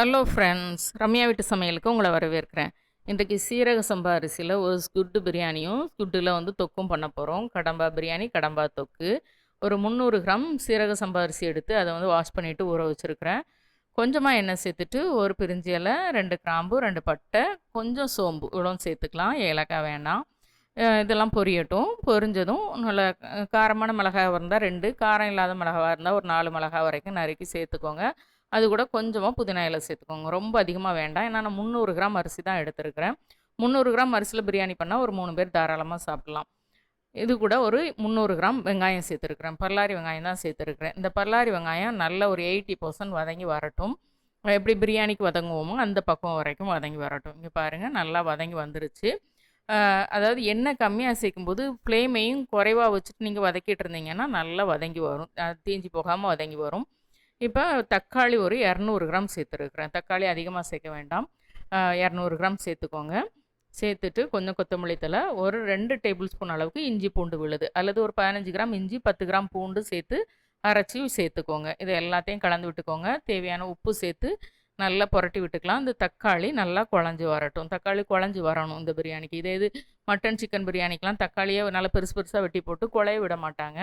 Hello friends Ramya வீட்டு சமையலுக்கு உங்களை வரவேற்கிறேன். இன்றைக்கு சீரக சம்பா அரிசியில் ஒரு ஸ்குட்டு பிரியாணியும் ஸ்குட்டில் வந்து தொக்கும் பண்ண போகிறோம் கடம்பா பிரியாணி கடம்பா தொக்கு. ஒரு முந்நூறு கிராம் சீரக சம்பா அரிசி எடுத்து அதை வந்து வாஷ் பண்ணிவிட்டு ஊற வச்சுருக்கிறேன். கொஞ்சமாக எண்ணெய் சேர்த்துட்டு ஒரு பிரிஞ்சி இலை ரெண்டு கிராம்பு ரெண்டு பட்டை கொஞ்சம் சோம்பு. இவ்வளோ சேர்த்துக்கலாம். ஏலக்காய் வேண்டாம் இதெல்லாம் பொரியட்டும். பொரிஞ்சதும் நல்ல காரமான மிளகாய் இருந்தால் ரெண்டு. காரம் இல்லாத மிளகாவாக இருந்தால் ஒரு நாலு மிளகாய் வரைக்கும் நறுக்கி சேர்த்துக்கோங்க. அது கூட கொஞ்சமாக புதினா இலை சேர்த்துக்கோங்க. ரொம்ப அதிகமாக வேண்டாம். ஏன்னா நான் முந்நூறு கிராம் அரிசி தான் எடுத்துருக்கிறேன். முந்நூறு கிராம் அரிசியில் பிரியாணி பண்ணால் ஒரு மூணு பேர் தாராளமாக சாப்பிட்லாம். இது கூட ஒரு முந்நூறு கிராம் வெங்காயம் சேர்த்துருக்குறேன். பல்லாரி வெங்காயம் தான் சேர்த்துருக்குறேன். இந்த பல்லாரி வெங்காயம் நல்ல ஒரு எயிட்டி பர்சன்ட் வதங்கி வரட்டும். எப்படி பிரியாணிக்கு வதங்குவோமோ அந்த பக்கம் வரைக்கும் வதங்கி வரட்டும். இங்கே பாருங்கள் நல்லா வதங்கி வந்துருச்சு. அதாவது எண்ணெய் கம்மியாக சேர்க்கும்போது ஃப்ளேமையும் குறைவாக வச்சுட்டு நீங்கள் வதக்கிட்டு இருந்தீங்கன்னா நல்லா வதங்கி வரும். தீஞ்சி தீஞ்சு போகாமல் வதங்கி வரும். இப்போ தக்காளி ஒரு இரநூறு கிராம் சேர்த்துருக்குறேன். தக்காளி அதிகமாக சேர்க்க வேண்டாம். இரநூறு கிராம் சேர்த்துக்கோங்க. சேர்த்துட்டு கொஞ்சம் கொத்தமல்லி தழை ஒரு ரெண்டு டேபிள் ஸ்பூன் அளவுக்கு இஞ்சி பூண்டு விழுது. அல்லது ஒரு பதினஞ்சு கிராம் இஞ்சி பத்து கிராம் பூண்டு சேர்த்து அரைச்சி சேர்த்துக்கோங்க. இது எல்லாத்தையும் கலந்து விட்டுக்கோங்க. தேவையான உப்பு சேர்த்து நல்லா புரட்டி விட்டுக்கலாம். இந்த தக்காளி நல்லா குழஞ்சி வரட்டும். தக்காளி குழஞ்சி வரணும் இந்த பிரியாணிக்கு. இதே இது மட்டன் சிக்கன் பிரியாணிக்கெலாம் தக்காளியை நல்லா பெருசு பெருசாக வெட்டி போட்டு குழைய விட மாட்டாங்க.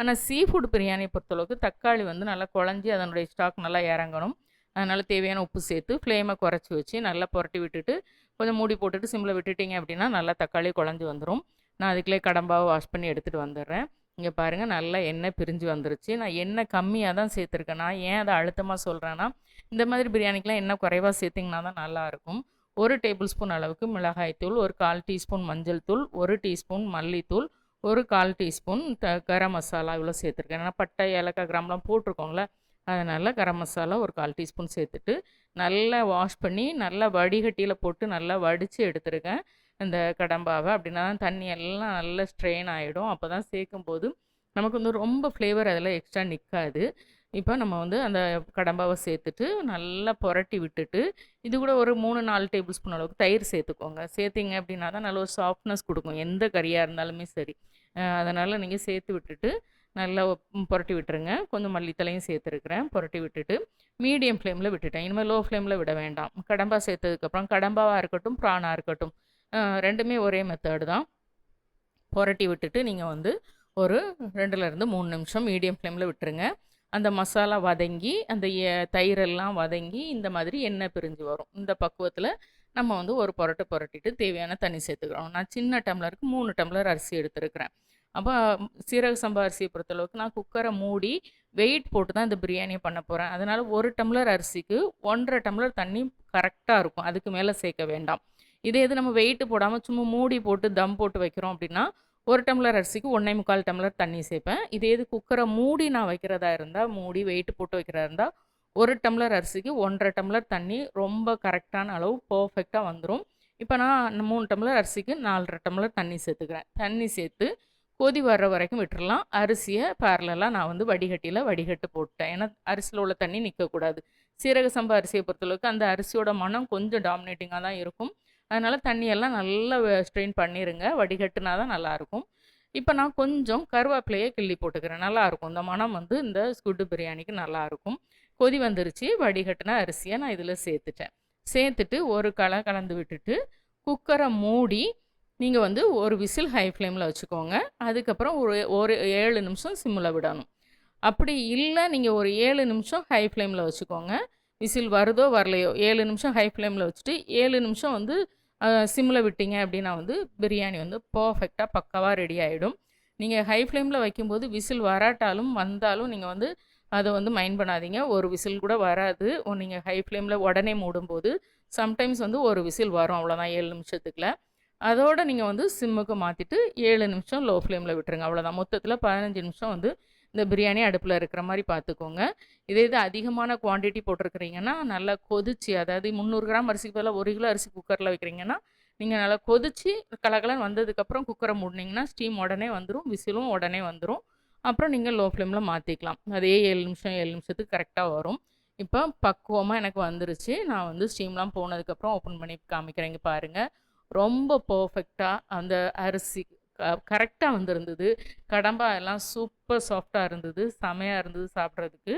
ஆனால் சீ ஃபுட் பிரியாணியை பொறுத்தளவுக்கு தக்காளி வந்து நல்லா குழஞ்சி அதனுடைய ஸ்டாக் நல்லா இறங்கணும். அதனால் தேவையான உப்பு சேர்த்து ஃப்ளேமை குறைச்சி வச்சு நல்லா புரட்டி விட்டுட்டு கொஞ்சம் மூடி போட்டுட்டு சிம்மில் விட்டுட்டீங்க அப்படின்னா நல்லா தக்காளி குழஞ்சி வந்துடும் நான் அதுக்குள்ளே கடம்பாவை வாஷ் பண்ணி எடுத்துகிட்டு வந்துடுறேன். இங்கே பாருங்கள் நல்லா எண்ணெய் பிரிஞ்சு வந்துருச்சு. நான் எண்ணெய் கம்மியாக தான் சேர்த்துருக்கேன். நான் ஏன் அதை அழுத்தமாக சொல்கிறேன்னா இந்த மாதிரி பிரியாணிக்கெலாம் எண்ணெய் குறைவாக சேர்த்திங்கன்னா தான் நல்லாயிருக்கும் ஒரு டேபிள் ஸ்பூன் அளவுக்கு மிளகாய்த்தூள் ஒரு கால் டீஸ்பூன் மஞ்சள் தூள் ஒரு டீஸ்பூன் மல்லித்தூள் ஒரு கால் டீஸ்பூன் த கரம் மசாலா இவ்வளோ சேர்த்துருக்கேன். ஏன்னா பட்டை ஏலக்காய் கிராம்லாம் போட்டிருக்கோம்ல அதனால் கரம் மசாலா ஒரு கால் டீஸ்பூன் சேர்த்துட்டு நல்லா வாஷ் பண்ணி நல்லா வடிகட்டியில் போட்டு நல்லா வடித்து எடுத்துருக்கேன். இந்த கடம்பாவை. அப்படின்னா தான் தண்ணி எல்லாம் நல்லா ஸ்ட்ரெயின் ஆகிடும் அப்போ தான் சேர்க்கும்போது நமக்கு வந்து ரொம்ப ஃப்ளேவர் அதில் எக்ஸ்ட்ரா நிற்காது இப்போ நம்ம வந்து அந்த கடம்பாவை சேர்த்துட்டு நல்லா புரட்டி விட்டுட்டு இது கூட ஒரு மூணு நாலு டேபிள் ஸ்பூன் அளவுக்கு தயிர் சேர்த்துக்கோங்க. சேர்த்திங்க அப்படின்னா தான் நல்ல ஒரு சாஃப்ட்னஸ் கொடுக்கும். எந்த கறியாக இருந்தாலுமே சரி. அதனால் நீங்கள் சேர்த்து விட்டுட்டு நல்லா புரட்டி விட்டுருங்க. கொஞ்சம் மல்லித்தலையும் சேர்த்துருக்குறேன். புரட்டி விட்டுட்டு மீடியம் ஃப்ளேமில் விட்டுட்டேன். இனிமேல் லோ ஃப்ளேமில் விட வேண்டாம். கடம்பா சேர்த்ததுக்கப்புறம் கடம்பாவாக இருக்கட்டும் ப்ரானாக இருக்கட்டும். ரெண்டுமே ஒரே மெத்தடு தான். புரட்டி விட்டுட்டு நீங்கள் வந்து ஒரு ரெண்டுலேருந்து மூணு நிமிஷம் மீடியம் ஃப்ளேமில் விட்டுருங்க. அந்த மசாலா வதங்கி அந்த தயிரெல்லாம் வதங்கி இந்த மாதிரி எண்ணெய் பிரிஞ்சு வரும். இந்த பக்குவத்தில் நம்ம வந்து ஒரு புரட்டு புரட்டிட்டு தேவையான தண்ணி சேர்த்துக்கிறோம். நான் சின்ன டம்ளருக்கு மூணு டம்ளர் அரிசி எடுத்துருக்கிறேன். அப்போ சீரக சம்பா அரிசியை பொறுத்தளவுக்கு நான் குக்கரை மூடி வெயிட் போட்டு தான் இந்த பிரியாணியை பண்ண போகிறேன் அதனால் ஒரு டம்ளர் அரிசிக்கு ஒன்றரை டம்ளர் தண்ணி கரெக்டாக இருக்கும். அதுக்கு மேலே சேர்க்க வேண்டாம். இதே இது நம்ம வெயிட்டு போடாமல் சும்மா மூடி போட்டு தம் போட்டு வைக்கிறோம் அப்படின்னா ஒரு டம்ளர் அரிசிக்கு ஒன்றே முக்கால் டம்ளர் தண்ணி சேர்ப்பேன். இதே இது குக்கரை மூடி நான் வைக்கிறதா இருந்தால் மூடி வெயிட் போட்டு வைக்கிறதா இருந்தால் ஒரு டம்ளர் அரிசிக்கு ஒன்றரை டம்ளர் தண்ணி ரொம்ப கரெக்டான அளவு பர்ஃபெக்டாக வந்துடும் இப்போ நான் மூணு டம்ளர் அரிசிக்கு நாலரை டம்ளர் தண்ணி சேர்த்துக்கிறேன். தண்ணி சேர்த்து கொதி வர்ற வரைக்கும் விட்டுடலாம் அரிசியை பேரலாக நான் வந்து வடிகட்டியில் வடிகட்டு போட்டேன் ஏன்னா அரிசியில் உள்ள தண்ணி நிற்கக்கூடாது சீரக சம்பா அரிசியை பொறுத்தளவுக்கு அந்த அரிசியோட மனம் கொஞ்சம் டாமினேட்டிங்காக தான் இருக்கும். அதனால் தண்ணியெல்லாம் நல்லா ஸ்ட்ரெயின் பண்ணிடுங்க வடிகட்டுனா தான் நல்லாயிருக்கும் இப்போ நான் கொஞ்சம் கருவேப்பிலையை கிள்ளி போட்டுக்கிறேன். நல்லாயிருக்கும் இந்த மனம் வந்து இந்த ஸ்குட்டு பிரியாணிக்கு நல்லாயிருக்கும் கொதி வந்துருச்சு. வடிகட்டின அரிசியை நான் இதில் சேர்த்துட்டேன். சேர்த்துட்டு ஒரு களை கலந்து விட்டுட்டு குக்கரை மூடி நீங்கள் வந்து ஒரு விசில் ஹை ஃப்ளேமில் வச்சுக்கோங்க. அதுக்கப்புறம் ஒரு ஒரு ஏழு நிமிஷம் சிம்மில் விடணும். அப்படி இல்லை நீங்கள் ஒரு ஏழு நிமிஷம் ஹை ஃப்ளேமில் வச்சுக்கோங்க. விசில் வருதோ வரலையோ ஏழு நிமிஷம் ஹை ஃப்ளேமில் வச்சுட்டு ஏழு நிமிஷம் வந்து சிம்மில் விட்டீங்க அப்படின்னா வந்து பிரியாணி வந்து பர்ஃபெக்டாக பக்காவாக ரெடி ஆகிடும் நீங்கள் ஹை ஃப்ளேமில் வைக்கும்போது விசில் வராட்டாலும் வந்தாலும் நீங்கள் வந்து அதை வந்து மைண்ட் பண்ணாதீங்க. ஒரு விசில் கூட வராது. நீங்கள் ஹை ஃப்ளேமில் உடனே மூடும்போது சம்டைம்ஸ் வந்து ஒரு விசில் வரும். அவ்வளோதான் ஏழு நிமிஷத்துக்குள்ள. அதோடு நீங்கள் வந்து சிம்முக்கு மாற்றிட்டு ஏழு நிமிஷம் லோ ஃப்ளேமில் விட்டுருங்க. அவ்வளோதான் மொத்தத்தில் பதினஞ்சு நிமிஷம் வந்து இந்த பிரியாணி அடுப்பில் இருக்கிற மாதிரி பார்த்துக்கோங்க இதே இது அதிகமான குவாண்டிட்டி போட்டிருக்கிறீங்கன்னா நல்லா கொதிச்சு அதாவது முந்நூறு கிராம் அரிசிக்கு பதிலாக ஒரு கிலோ அரிசி குக்கரில் வைக்கிறீங்கன்னா நீங்கள் நல்லா கொதிச்சு கலகலன்னு வந்ததுக்கப்புறம் குக்கரை மூடினீங்கன்னா ஸ்டீம் உடனே வந்துடும் விசிலும் உடனே வந்துடும் அப்புறம் நீங்கள் லோ ஃப்ளேமில் மாற்றிக்கலாம் அதே ஏழு நிமிஷம் ஏழு நிமிஷத்துக்கு கரெக்டாக வரும். இப்போ பக்குவமாக எனக்கு வந்துருச்சு. நான் வந்து ஸ்டீம்லாம் போனதுக்கப்புறம் ஓப்பன் பண்ணி காமிக்கிறேங்க பாருங்கள் ரொம்ப பர்ஃபெக்டாக அந்த அரிசி கரெக்டாக வந்திருந்தது. கடம்பா எல்லாம் சூப்பர் சாஃப்டாக இருந்தது. செமையாக இருந்தது சாப்பிட்றதுக்கு.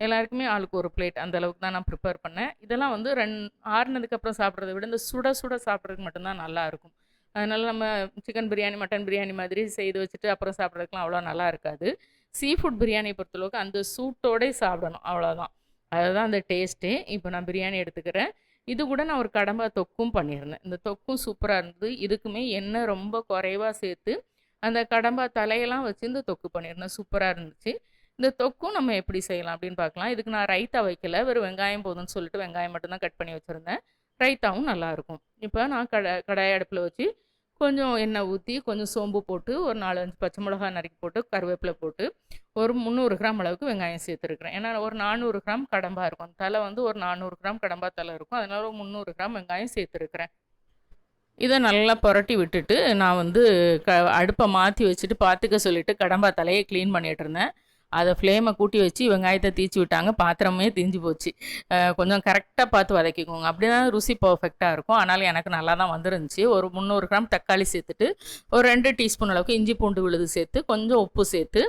எல்லாருக்குமே ஆளுக்கு ஒரு பிளேட் அந்த அளவுக்கு தான் நான் ப்ரிப்பேர் பண்ணேன். இதெல்லாம் வந்து ரெண் ஆறுனதுக்கப்புறம் சாப்பிட்றத விட இந்த சுட சுட சாப்பிட்றதுக்கு மட்டும்தான் நல்லாயிருக்கும் அதனால் நம்ம சிக்கன் பிரியாணி மட்டன் பிரியாணி மாதிரி செய்து வச்சுட்டு அப்புறம் சாப்பிட்றதுக்குலாம் அவ்வளோ நல்லா இருக்காது. சீ ஃபுட் பிரியாணி பொறுத்தளவுக்கு அந்த சூட்டோடே சாப்பிடணும். அவ்வளோதான் அதுதான் அந்த டேஸ்ட்டே இப்போ நான் பிரியாணி எடுத்துக்கிறேன். இது கூட நான் ஒரு கடம்பா தொக்கும் பண்ணியிருந்தேன். இந்த தொக்கும் சூப்பராக இருந்தது. இதுக்குமே எண்ணெய் ரொம்ப குறைவாக சேர்த்து அந்த கடம்பா தலையெல்லாம் வச்சு இந்த தொக்கு பண்ணியிருந்தேன். சூப்பராக இருந்துச்சு. இந்த தொக்கும் நம்ம எப்படி செய்யலாம் அப்படின்னு பார்க்கலாம். இதுக்கு நான் ரைத்தா வைக்கல. வெறும் வெங்காயம் போதும்னு சொல்லிட்டு வெங்காயம் மட்டும்தான் கட் பண்ணி வச்சுருந்தேன். ரைத்தாவும் நல்லாயிருக்கும் இப்போ நான் கடை கடாய் அடுப்பில் வச்சு கொஞ்சம் எண்ணெய் ஊற்றி கொஞ்சம் சோம்பு போட்டு ஒரு நாலஞ்சு பச்சை மிளகாய் நறுக்கி போட்டு கருவேப்பிலை போட்டு ஒரு முந்நூறு கிராம் அளவுக்கு வெங்காயம் சேர்த்துருக்குறேன். ஏன்னா ஒரு நானூறு கிராம் கடம்பா இருக்கும். தலை வந்து ஒரு நானூறு கிராம் கடம்பா தலை இருக்கும். அதனால ஒரு முந்நூறு கிராம் வெங்காயம் சேர்த்துருக்குறேன். இதை நல்லா புரட்டி விட்டுட்டு நான் வந்து க அடுப்பை மாற்றி வச்சுட்டு பார்த்துக்க சொல்லிவிட்டு கடம்பா தலையை க்ளீன் பண்ணிகிட்டு இருந்தேன். அதை ஃப்ளேமை கூட்டி வச்சு வெங்காயத்தை தீச்சு விட்டாங்க. பாத்திரமே தீஞ்சு போச்சு. கொஞ்சம் கரெக்டாக பார்த்து வதக்கிக்கோங்க. அப்படி தான் ருசி பர்ஃபெக்டாக இருக்கும். ஆனாலும் எனக்கு நல்லா தான் வந்துருந்துச்சு. ஒரு முந்நூறு கிராம் தக்காளி சேர்த்துட்டு ஒரு ரெண்டு டீஸ்பூன் அளவுக்கு இஞ்சி பூண்டு விழுது சேர்த்து கொஞ்சம் உப்பு சேர்த்து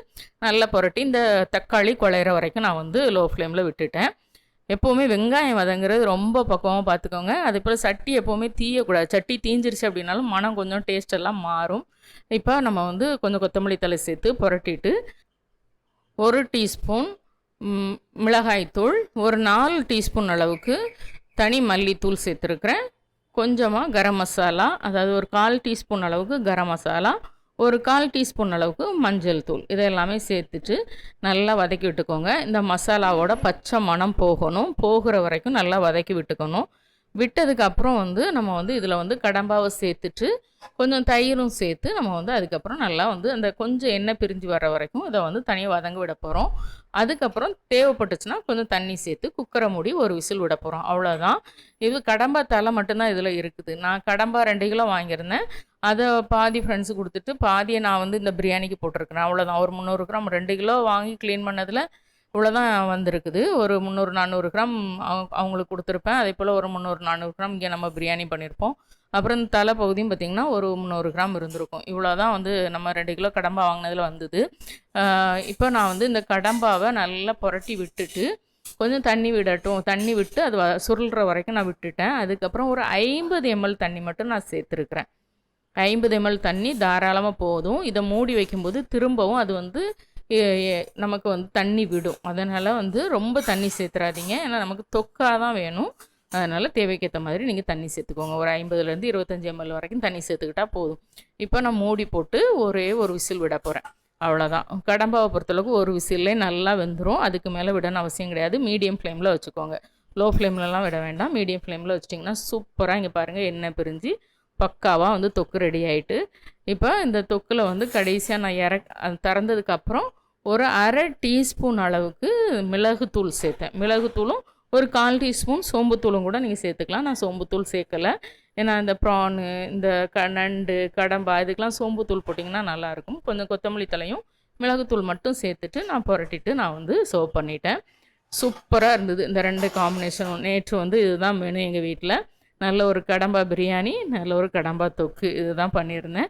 நல்லா புரட்டி இந்த தக்காளி குழையிற வரைக்கும் நான் வந்து லோ ஃப்ளேமில் விட்டுட்டேன். எப்போவுமே வெங்காயம் வதங்குறது ரொம்ப பக்குவமாக பார்த்துக்கோங்க அதே போல் சட்டி எப்போவுமே தீயக்கூடாது. சட்டி தீஞ்சிருச்சு அப்படின்னாலும் மனம் கொஞ்சம் டேஸ்ட் எல்லாம் மாறும். இப்போ நம்ம வந்து கொஞ்சம் கொத்தமல்லி தலை சேர்த்து புரட்டிட்டு ஒரு டீஸ்பூன் மிளகாய்த்தூள் ஒரு நாலு டீஸ்பூன் அளவுக்கு தனி மல்லித்தூள் சேர்த்துருக்குறேன். கொஞ்சமாக கரம் மசாலா அதாவது ஒரு கால் டீஸ்பூன் அளவுக்கு கரம் மசாலா ஒரு கால் டீஸ்பூன் அளவுக்கு மஞ்சள் தூள். இதை எல்லாமே சேர்த்துட்டு நல்லா வதக்கி விட்டுக்கோங்க. இந்த மசாலாவோட பச்சை மணம் போகணும். போகிற வரைக்கும் நல்லா வதக்கி விட்டுக்கணும். விட்டதுக்கு அப்புறம் வந்து நம்ம வந்து இதில் வந்து கடம்பாவை சேர்த்துட்டு கொஞ்சம் தயிரும் சேர்த்து நம்ம வந்து அதுக்கப்புறம் நல்லா வந்து அந்த கொஞ்சம் எண்ணெய் பிரிஞ்சு வர வரைக்கும் இதை வந்து தனியாக வதங்க விட போகிறோம் அதுக்கப்புறம் தேவைப்பட்டுச்சுன்னா கொஞ்சம் தண்ணி சேர்த்து குக்கரை மூடி ஒரு விசில் விட போகிறோம் அவ்வளோதான் இது கடம்பா தலை மட்டும்தான் இதில் இருக்குது. நான் கடம்பா ரெண்டு கிலோ வாங்கியிருந்தேன். அதை பாதி ஃப்ரெண்ட்ஸு கொடுத்துட்டு பாதியை நான் வந்து இந்த பிரியாணிக்கு போட்டிருக்கிறேன். அவ்வளோதான் ஒரு முந்நூறு கிராம் ரெண்டு கிலோ வாங்கி க்ளீன் பண்ணதில் இவ்வளோதான் வந்திருக்குது. ஒரு முந்நூறு நானூறு கிராம் அவங்க அவங்களுக்கு கொடுத்துருப்பேன். அதே போல் ஒரு முந்நூறு நானூறு கிராம் இங்கே நம்ம பிரியாணி பண்ணியிருப்போம் அப்புறம் இந்த தலை பகுதியும் பார்த்திங்கன்னா ஒரு முந்நூறு கிராம் இருந்திருக்கும். இவ்வளோ தான் வந்து நம்ம ரெண்டு கிலோ கடம்பா வாங்கினதில் வந்தது. இப்போ நான் வந்து இந்த கடம்பாவை நல்லா புரட்டி விட்டுட்டு கொஞ்சம் தண்ணி விடட்டும். தண்ணி விட்டு அது வ- சுருள்ற வரைக்கும் நான் விட்டுட்டேன். அதுக்கப்புறம் ஒரு ஐம்பது எம்எல் தண்ணி மட்டும் நான் சேர்த்துருக்குறேன். ஐம்பது எம்எல் தண்ணி தாராளமாக போதும். இதை மூடி வைக்கும்போது திரும்பவும் அது வந்து நமக்கு வந்து தண்ணி விடும். அதனால் வந்து ரொம்ப தண்ணி சேர்த்துறாதீங்க. ஏன்னா நமக்கு தொக்காக தான் வேணும். அதனால் தேவைக்கேற்ற மாதிரி நீங்கள் தண்ணி சேர்த்துக்கோங்க. ஒரு ஐம்பதுலேருந்து இருபத்தஞ்சி எம்எல் வரைக்கும் தண்ணி சேர்த்துக்கிட்டா போதும். இப்போ நான் மூடி போட்டு ஒரே ஒரு விசில் விட போகிறேன் அவ்வளோதான் கடம்பாவை பொறுத்தளவுக்கு ஒரு விசிலே நல்லா வெந்துடும் அதுக்கு மேலே விடணும் அவசியம் கிடையாது. மீடியம் ஃப்ளேமில் வச்சுக்கோங்க. லோ ஃப்ளேம்லலாம் விட வேண்டாம். மீடியம் ஃப்ளேமில் வச்சிட்டிங்கன்னா சூப்பராக இங்கே பாருங்கள் எண்ணெய் பிரிஞ்சு பக்காவாக வந்து தொக்கு ரெடி ஆகிட்டு இப்போ இந்த தொக்கில் வந்து கடைசியாக நான் இறக் திறந்ததுக்கப்புறம் ஒரு அரை டீஸ்பூன் அளவுக்கு மிளகுத்தூள் சேர்த்தேன். மிளகுத்தூளும் ஒரு கால் டீஸ்பூன் சோம்புத்தூளும் கூட நீங்கள் சேர்த்துக்கலாம். நான் சோம்புத்தூள் சேர்க்கலை. ஏன்னா இந்த ப்ரானு இந்த க நண்டு கடம்பா இதுக்கெலாம் சோம்புத்தூள் போட்டிங்கன்னா நல்லாயிருக்கும். கொஞ்சம் கொத்தமல்லி தலையும் மிளகுத்தூள் மட்டும் சேர்த்துட்டு நான் புரட்டிட்டு நான் வந்து சர்வ் பண்ணிட்டேன். சூப்பராக இருந்தது. இந்த ரெண்டு காம்பினேஷனும். நேற்று வந்து இதுதான் மெனு எங்கள் வீட்டில் நல்ல ஒரு கடம்பா பிரியாணி நல்ல ஒரு கடம்பா தொக்கு. இதுதான் பண்ணியிருந்தேன்.